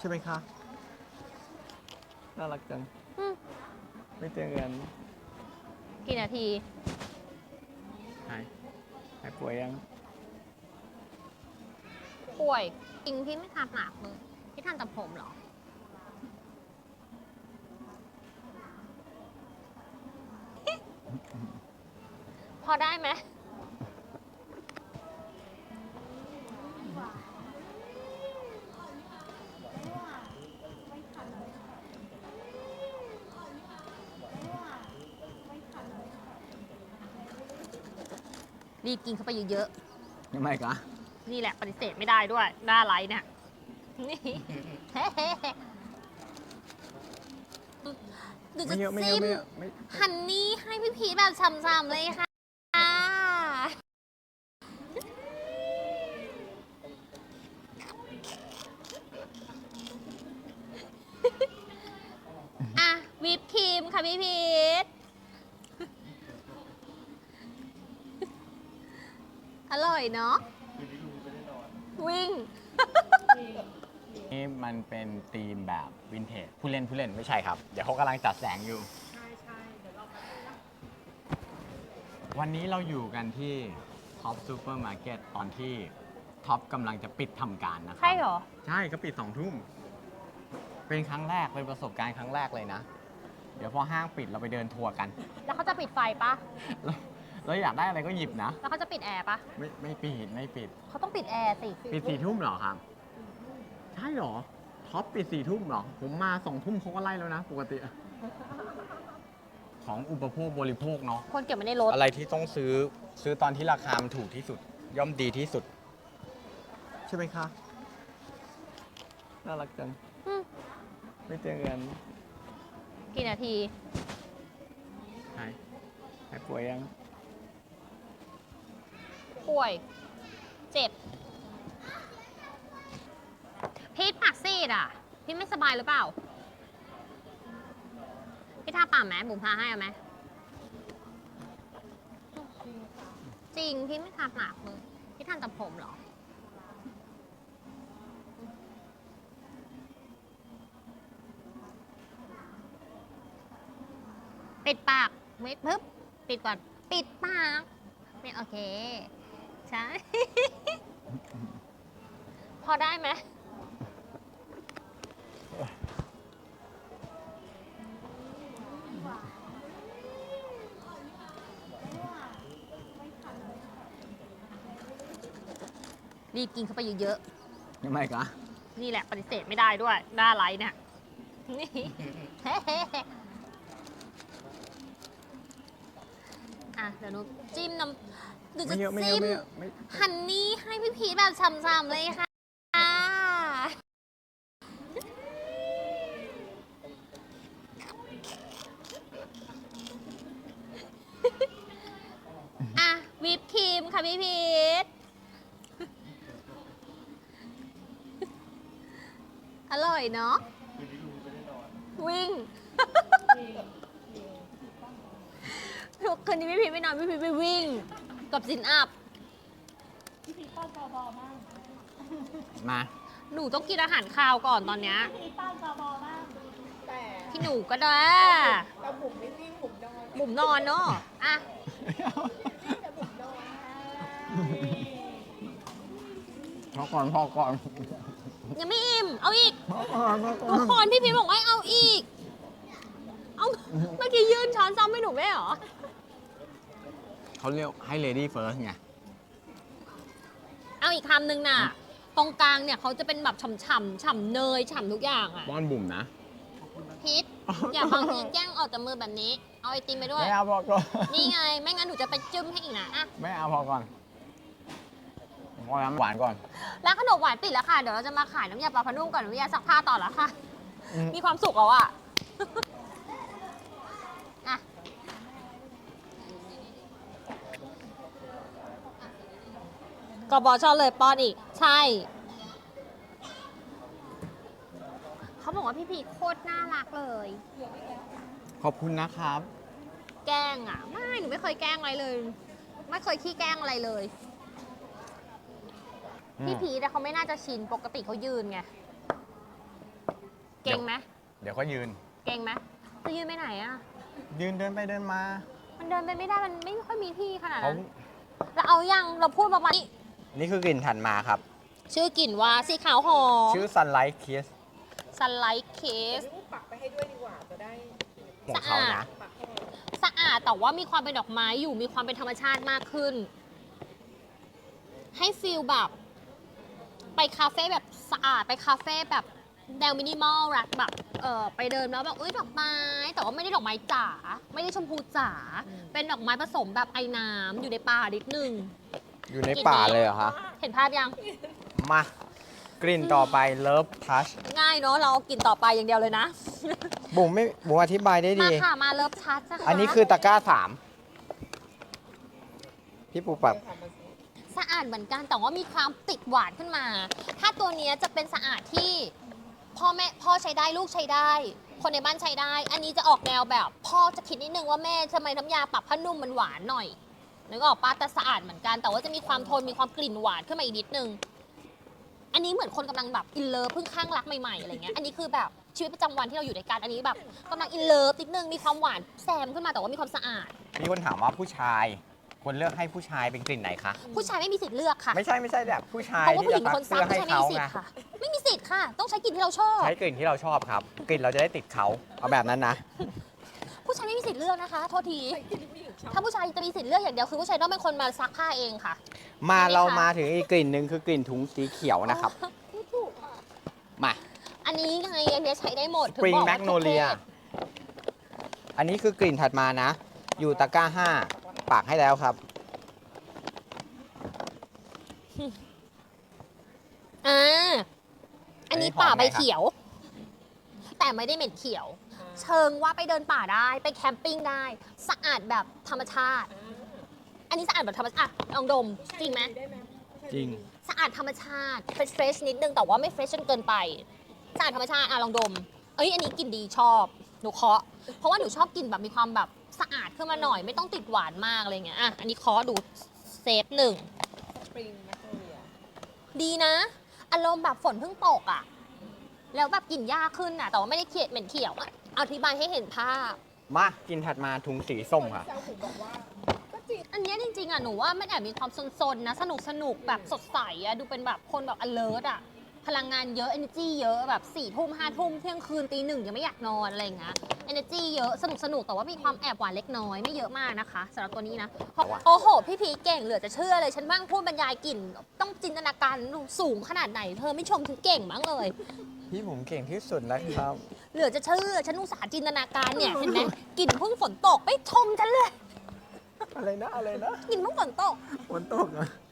ใช่ไหมคะน่ารักจังอืม ไม่เจอกันกี่นาที หายหายป่วยยังป่วยจริงพี่ไม่ทำหนักเลยพี่ทำแต่ผมเหรอ พอได้ไหม รีบกินเข้าไปเยอะยังไงกะๆ นี่แหละปฏิเสธไม่ได้ด้วย หน้าไลท์เนี่ยนี่ดูไม่จะเยอะไม่เยซิอะมไม่เยอะไม่ ฮันนี่ให้พี่พีทแบบช้ำๆเลยค่ะ อร่อยเนาะวิ่ง นี่มันเป็นธีมแบบวินเทจผู้เล่นผู้เล่นไม่ใช่ครับ เดี๋ยวเขากำลังจัดแสงอยู่ วันนี้เราอยู่กันที่ท็อปซูเปอร์มาร์เก็ตตอนที่ท็อปกำลังจะปิดทำการนะครัใช่เหรอ ใช่ก็ปิดสองทุ่ม เป็นครั้งแรก เป็นประสบการณ์ครั้งแรกเลยนะ เดี๋ยวพอห้างปิดเราไปเดินทัวร์กัน แล้วเขาจะปิดไฟปะ แล้วแล้วอยากได้อะไรก็หยิบนะ แล้วเขาจะปิดแอร์ปะไม่ไม่ปิดไม่ปิด เขาต้องปิดแอร์สิปิดสี่ทุ่มเหรอครับ ใช่เหรอท็อปปิดสี่ทุ่มเหรอ ผมมาสองทุ่มเขาก็ไล่แล้วนะ ปกติ ของอุปโภคบริโภคเนาะ คนเก็บไว้ในรถ อะไรที่ต้องซื้อซื้อตอนที่ราคามันถูกที่สุด ย่อมดีที่สุด ใช่ไหมคะ น่ารักจัง อืม ไม่เจอกันกี่นาที หายหายป่วยยัง ป่วย เจ็บ พีทปากซีดอะ พี่ไม่สบายหรือเปล่า พี่ทาปากไหมบุ๋มทาให้เอาไหม จริง พี่ไม่ทาปากเลยพี่ทาแต่ผมเหรอ ปิดปากไม่ปึ๊บ ปิดก่อน ปิดปาก ไม่โอเค ใช่ พอได้ไหมรีบกินเข้าไปเยอะยังไงกะๆ นี่แหละปฏิเสธไม่ได้ด้วย หน้าไลท์เนี่ยนี่ อะ เดี๋ยวหนูจิ้มน้ำ หนูจะไม่เยอะไม่เยจิ้อะมไม่เยอะไม่ฮันนี่ให้พี่พีทแบบช้ำๆเลยค่ะ อะ วิปครีมค่ะพี่พีทอร่อยเนาะวิ่ง ทุกคืนนี้พี่พีทไม่นอนพี่พีทไปวิ่ง กับสินอัพมา หนูต้องกินอาหารคาวก่อนตอนเนี้ย พี่ป้าจอบอมากแต่พี่หนูก็ได้แต่บุ๋มไม่วิ่งบุ๋มนอนบุ๋มนอนเนาะอะ แต่บุ๋มนอนพอก่อนพอก่อนยังไม่อิ่ม เอาอีก พอก่อนพอก่อทุกนคนพี่พีชบอกว่าให้เอาอีก เอาเมื่อกี้ยื่นช้อนซ้อมให้หนูไม่เหรอ เขาเรียกให้ lady first ไง เอาอีกคำหนึ่งน่ะ ตรงกลางเนี่ยเขาจะเป็นแบบฉ่ำๆฉ่ำเนยฉ่ำทุกอย่างอะป้อนบุ่มนะพีทอย่าบางทีแกล้งออกจากมือแบบนี้ เอาไอติมไปด้วย ไม่เอาพอก่อน นี่ไง ไม่งั้นหนูจะไปจึ้มให้อีกนะอะไม่เอาพอก่อนพอน้ำหวานก่อนแล้วขนมหวานปิดแล้วค่ะ เดี๋ยวเราจะมาขายน้ำยาปลาพนุ่มกับน้ำยาซักผ้าต่อแล้วค่ะ อืม มีความสุขแล้วอะอะ กบอชอบเลยป้อนอีก ใช่ เขาบอกว่าพี่พีโคตรน่ารักเลย ขอบคุณนะครับ แกล้งอะ ไม่หนูไม่เคยแกล้งอะไรเลย ไม่เคยขี้แกล้งอะไรเลย พี่พีแต่เขาไม่น่าจะชินปกติเขายืนไง เก่งไหมเดี๋ยวก็ยืน เก่งไหมจะยืนไปไหนอะยืนเดินไปเดินมา มันเดินไปไม่ได้มันไม่ค่อยมีที่ขนาดเขานั้นเราเอายังเราพูดประมาณนี้ นี่คือกลิ่นถัดมาครับ ชื่อกลิ่นว่าสีขาวหอมชื่อ Sunlight Kiss สไลด์เคสพี่ปักไปให้ด้วยดีกว่าจะได้ของเขานะ ปักให้สะอาดแต่ว่ามีความเป็นดอกไม้อยู่มีความเป็นธรรมชาติมากขึ้น ให้ฟีลแบบ ไปคาเฟ่แบบสะอาดไปคาเฟ่แบบแนวมินิมอลรักแบบเออไปเดินแล้วแบบเอ้ยดอกไม้ แต่ว่าไม่ได้ดอกไม้จ๋าไม่ได้ชมพูจ๋าเป็นดอกไม้ผสมแบบไอ้น้ำอยู่ในป่านิดนึง อยู่ในป่าเลยเหรอคะเห็นภาพยัง มากลิ่นต่อไป Love Touch ง่ายเนาะ เราเอากลิ่นต่อไปอย่างเดียวเลยนะ บุ๋มไม่บุ๋มอธิบายได้มาดี ค่ะ มาเลิฟชัดนะคะอันนี้คือตะกร้าสามพี่ปูปรับ สะอาดเหมือนกันแต่ว่ามีความติดหวานขึ้นมา ถ้าตัวเนี้ยจะเป็นสะอาดที่พ่อแม่พ่อใช้ได้ลูกใช้ได้ คนในบ้านใช้ได้ อันนี้จะออกแนวแบบ พ่อจะคิดนิดนึงว่าแม่ทำไมน้ำยาปรับผ้านุ่มมันหวานหน่อย นึกออกปะแต่สะอาดเหมือนกัน แต่ว่าจะมีความโทนมีความกลิ่นหวานขึ้นมาอีกนิดนึง อันนี้เหมือนคนกำลังแบบอินเลิฟเพิ่งข้างรักใหม่ๆอะไรเงี้ย อันนี้คือแบบชีวิตประจำวันที่เราอยู่ด้วยกันอันนี้แบบกำลังอินเลิฟนิดนึงมีความหวานแซมขึ้นมาแต่ว่ามีความสะอาด มีคนถามว่าผู้ชายควรเลือกให้ผู้ชายเป็นกลิ่นไหนคะ ผู้ชายไม่มีสิทธิ์เลือกค่ะไม่ใช่ไม่ใช่แบบผู้ชายเพราะว่าที่ผู้หญิจะงเป็นซัคนกซัเสื้กอให้ผู้ชายไม่เขามีสิทไงธิ์ค่ะ ไม่มีสิทธิ์ค่ะ ต้องใช้กลิ่นที่เราชอบ ใช้กลิ่นที่เราชอบครับ กลิ่นเราจะได้ติดเขาเอาแบบนั้นนะ ผู้ชายไม่มีสิทธิ์เลือกนะคะ โทษทีใส่ที่ผู้หญิงชอบถ้าผู้ชายจะมีสิทธิ์เลือกอย่างเดียวคือผู้ชายต้องเป็นคนมาซักผ้าเองค่ะ มาใช่ไหมคะเรามาถึงอีกกลิ่นหนึ่งคือกลิ่นถุงสีเขียวนะครับ ไม่ถูกอะมา อันนี้ไงอันเนี้ยใช้ได้หมด ถึง Spring บอกว่าทุก Magnolia เพศอันนี้คือกลิ่นถัดมานะ อยู่ตะกร้าห้าปากให้แล้วครับ อ่า อันนี้อันนี้หอมป่าใบไหมครับ เขียว แต่ไม่ได้เหม็นเขียว เชิงว่าไปเดินป่าได้ ไปแคมปิ้งได้ สะอาดแบบธรรมชาติ อันนี้สะอาดแบบธรรมชาติอะลองดม จริงไหมได้ไหม จริง สะอาดธรรมชาติเฟรชเฟรชนิดนึงแต่ว่าไม่เฟรชจนเกินไป สะอาดธรรมชาติอะลองดม เอ้ยอันนี้กลิ่นดีชอบ หนูเคาะ เพราะว่าหนูชอบกลิ่นแบบมีความแบบสะอาดขึ้นมาหน่อย ไม่ต้องติดหวานมากอะไรเงี้ย อะ อันนี้เคาะดูเซฟหนึ่งสปริงแมกโนเลียดีนะ อารมณ์แบบฝนเพิ่งตกอะ แล้วแบบกลิ่นยากขึ้นอะ แต่ว่าไม่ได้เขียดเหม็นเขียวอะ อธิบายให้เห็นภาพ มากลิ่นถัดมาถุงสีส้มค่ะแซวผมบอกว่าก็จริงอันเนี้ยจริงๆอะหนูว่ามันแอบมีความซนๆนะสนุกสนุกแบบสดใสอะดูเป็นแบบคนแบบ alert อะพลังงานเยอะ energy เยอะแบบ4ี่ทุ่มห้าทุ่มเที่ยงคืนตีหนึ่งยังไม่อยากนอนอะไรอย่างเงี้ย energy เยอะสนุกสนุกแต่ว่ามีความแอบหวานเล็กน้อยไม่เยอะมากนะคะสำหรับตัวนี้นะเพราะโอ้โห พี่พีเก่งเหลือจะเชื่อเลย ฉันบ้างพูดบรรยายกลิ่น ต้องจินตนาการสูงขนาดไหน เธอไม่ชมฉันเก่งมั้งเลย พี่ผมเก่งที่สุดแล้วครับ เหลือจะเชื่อฉันอุตส่าห์จินตนาการเนี่ยเห็นไหมกลิ่นเพิ่งฝนตกไม่ชมฉันเลยอะไรนะอะไรนะกลิ่นเพิ่งฝนตก ฝนตกอะ